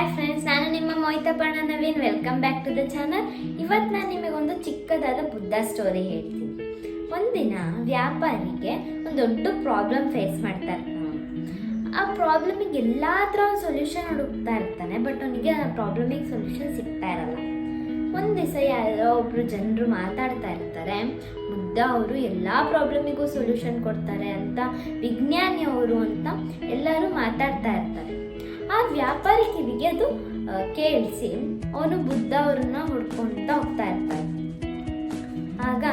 Hi friends ನಾನು ನಿಮ್ಮ ಮೋಹಿತಪರ್ಣ Naveen welcome back to the channel ಇವತ್ತು ನಾನು ನಿಮಗೊಂದು ಚಿಕ್ಕದಾದ ಬುದ್ಧ ಸ್ಟೋರಿ ಹೇಳ್ತೀನಿ. ಒಂದಿನ ವ್ಯಾಪಾರಿಗೆ ಒಂದು ದೊಡ್ಡ ಪ್ರಾಬ್ಲಮ್ ಫೇಸ್ ಮಾಡ್ತಾರೆ ಆ ಪ್ರಾಬ್ಲಮಿಗೆ ಎಲ್ಲ ಥರ ಸೊಲ್ಯೂಷನ್ ಹುಡುಕ್ತಾ ಇರ್ತಾನೆ ಬಟ್ ಅವನಿಗೆ ಆ ಪ್ರಾಬ್ಲಮಿಗೆ ಸೊಲ್ಯೂಷನ್ ಸಿಗ್ತಾ ಇರಲ್ಲ. ಒಂದು ದಿವಸ ಯಾರೋ ಒಬ್ರು ಜನರು ಮಾತಾಡ್ತಾ ಇರ್ತಾರೆ, ಬುದ್ಧ ಅವರು ಎಲ್ಲ ಪ್ರಾಬ್ಲಮಿಗೂ ಸೊಲ್ಯೂಷನ್ ಕೊಡ್ತಾರೆ ಅಂತ, ವಿಜ್ಞಾನಿ ಅವರು ಅಂತ ಎಲ್ಲರೂ ಮಾತಾಡ್ತಾ ಇರ್ತಾರೆ. ವ್ಯಾಪಾರಿ ಕಿವಿಗೆ ಅದು ಕೇಳಿಸಿ ಅವನು ಬುದ್ಧ ಅವ್ರನ್ನ ಹುಡ್ಕೊಂತ ಹೋಗ್ತಾ ಇರ್ತಾನೆ. ಆಗ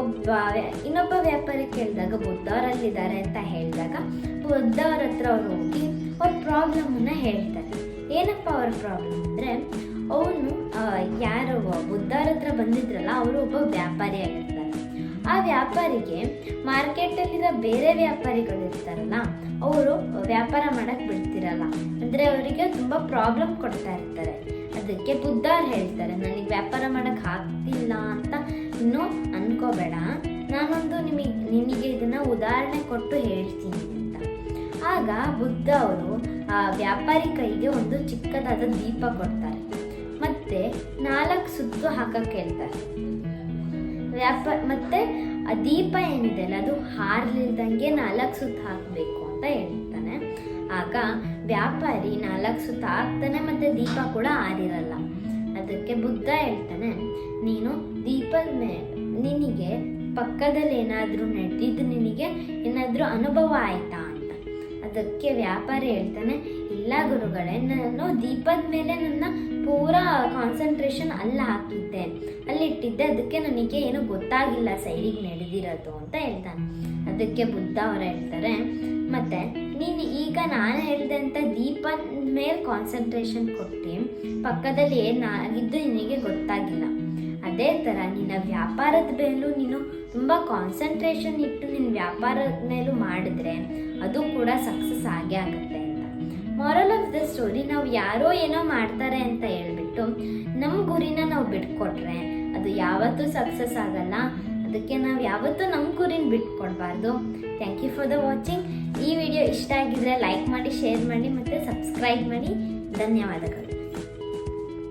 ಒಬ್ಬ ಇನ್ನೊಬ್ಬ ವ್ಯಾಪಾರಿ ಕೇಳಿದಾಗ ಬುದ್ಧ ಅವರಲ್ಲಿದ್ದಾರೆ ಅಂತ ಹೇಳಿದಾಗ ಬುದ್ಧ ಅವ್ರ ಹತ್ರ ಅವ್ರು ಹೋಗಿ ಅವ್ರ ಪ್ರಾಬ್ಲಮನ್ನು ಹೇಳ್ತಾರೆ. ಏನಪ್ಪ ಅವ್ರ ಪ್ರಾಬ್ಲಮ್ ಅಂದರೆ, ಅವನು ಯಾರು ಬುದ್ಧ ಅವ್ರ ಹತ್ರ ಬಂದಿದ್ರಲ್ಲ, ಅವರು ಒಬ್ಬ ವ್ಯಾಪಾರಿ ಆಗಿರ್ತಾರೆ. ವ್ಯಾಪಾರಿಗೆ, ಮಾರ್ಕೆಟಲ್ಲಿರೋ ಬೇರೆ ವ್ಯಾಪಾರಿಗಳು ಇರ್ತಾರಲ್ಲ ಅವರು ವ್ಯಾಪಾರ ಮಾಡಕ್ ಬಿಡ್ತಿರಲ್ಲ. ಅಂದರೆ ಅವರಿಗೆ ತುಂಬ ಪ್ರಾಬ್ಲಮ್ ಕೊಡ್ತಾ ಇರ್ತಾರೆ. ಅದಕ್ಕೆ ಬುದ್ಧ ಹೇಳ್ತಾರೆ, ನನಗೆ ವ್ಯಾಪಾರ ಮಾಡಕ್ ಆಗ್ತಿಲ್ಲ ಅಂತ. ಇನ್ನೂ ಅನ್ಕೋಬೇಡ. ನಾನೊಂದು ನಿಮಗೆ ನಿಮಗೆ ಇದನ್ನ ಉದಾಹರಣೆ ಕೊಟ್ಟು ಹೇಳ್ತೀನಿ ಅಂತ. ಆಗ ಬುದ್ಧ ಅವರು ಆ ವ್ಯಾಪಾರಿ ಕೈಗೆ ಒಂದು ಚಿಕ್ಕದಾದ ದೀಪ ಕೊಡ್ತಾರೆ. ಮತ್ತೆ ನಾಲ್ಕು ಸುತ್ತು ಹಾಕಕ್ಕೆ ಹೇಳ್ತಾರೆ. ವ್ಯಾಪಾರ ಮತ್ತೆ ಆ ದೀಪ ಏನಿದೆ ಅಲ್ಲ ಅದು ಹಾರ್ಲಿಲ್ದಂಗೆ ನಾಲ್ಕು ಸುತ್ತ ಹಾಕಬೇಕು ಅಂತ ಹೇಳ್ತಾನೆ. ಆಗ ವ್ಯಾಪಾರಿ ನಾಲ್ಕು ಸುತ್ತ ಹಾಕ್ತಾನೆ ಮತ್ತೆ ದೀಪ ಕೂಡ ಹಾರಿರಲ್ಲ. ಅದಕ್ಕೆ ಬುದ್ಧ ಹೇಳ್ತಾನೆ, ನೀನು ದೀಪದ ಮೇ, ನಿನಗೆ ಪಕ್ಕದಲ್ಲಿ ಏನಾದರೂ ನಡೆದಿದ್ದು ನಿನಗೆ ಏನಾದರೂ ಅನುಭವ ಆಯಿತಾ? ಅಂತ. ಅದಕ್ಕೆ ವ್ಯಾಪಾರಿ ಹೇಳ್ತಾನೆ ಇಲ್ಲ ಗುರುಗಳೇ, ನಾನು ದೀಪದ ಮೇಲೆ ನನ್ನ ಪೂರಾ ಕಾನ್ಸಂಟ್ರೇಷನ್ ಅಲ್ಲಿ ಹಾಕಿದ್ದೆ. ಅಲ್ಲಿ ಇಟ್ಟಿದ್ದೆ. ಅದಕ್ಕೆ ನನಗೆ ಏನು ಗೊತ್ತಾಗಿಲ್ಲ ಸೈಡಿಗೆ ನಡೆದಿರೋದು ಅಂತ ಹೇಳ್ತಾನೆ. ಅದಕ್ಕೆ ಬುದ್ಧ ಅವರು ಹೇಳ್ತಾರೆ, ಮತ್ತೆ ನೀನು ಈಗ ನಾನು ಹೇಳಿದೆ ಅಂತ ದೀಪ ಮೇಲೆ ಕಾನ್ಸಂಟ್ರೇಷನ್ ಕೊಟ್ಟು, ಪಕ್ಕದಲ್ಲಿ ಏನಾಗಿದ್ದು ನಿನಗೆ ಗೊತ್ತಾಗಿಲ್ಲ. ಅದೇ ಥರ ನಿನ್ನ ವ್ಯಾಪಾರದ ಮೇಲೂ ನೀನು ತುಂಬ ಕಾನ್ಸಂಟ್ರೇಷನ್ ಇಟ್ಟು ನಿನ್ನ ವ್ಯಾಪಾರದ ಮೇಲೂ ಮಾಡಿದ್ರೆ ಅದು ಕೂಡ ಸಕ್ಸಸ್ ಆಗೇ ಆಗುತ್ತೆ. ಸ್ಟೋರಿ ನಾವು ಯಾರೋ ಏನೋ ಮಾಡ್ತಾರೆ ಅಂತ ಹೇಳ್ಬಿಟ್ಟು ನಮ್ಮ ಗುರಿನ ನಾವು ಬಿಟ್ಕೊಟ್ರೆ ಅದು ಯಾವತ್ತೂ ಸಕ್ಸಸ್ ಆಗಲ್ಲ. ಅದಕ್ಕೆ ನಾವು ಯಾವತ್ತೂ ನಮ್ಮ ಗುರಿನ ಬಿಟ್ಕೊಡ್ಬಾರ್ದು. Thank you for the watching ಈ ವಿಡಿಯೋ ಇಷ್ಟ ಆಗಿದ್ರೆ ಲೈಕ್ ಮಾಡಿ ಶೇರ್ ಮಾಡಿ ಮತ್ತು ಸಬ್ಸ್ಕ್ರೈಬ್ ಮಾಡಿ. ಧನ್ಯವಾದಗಳು.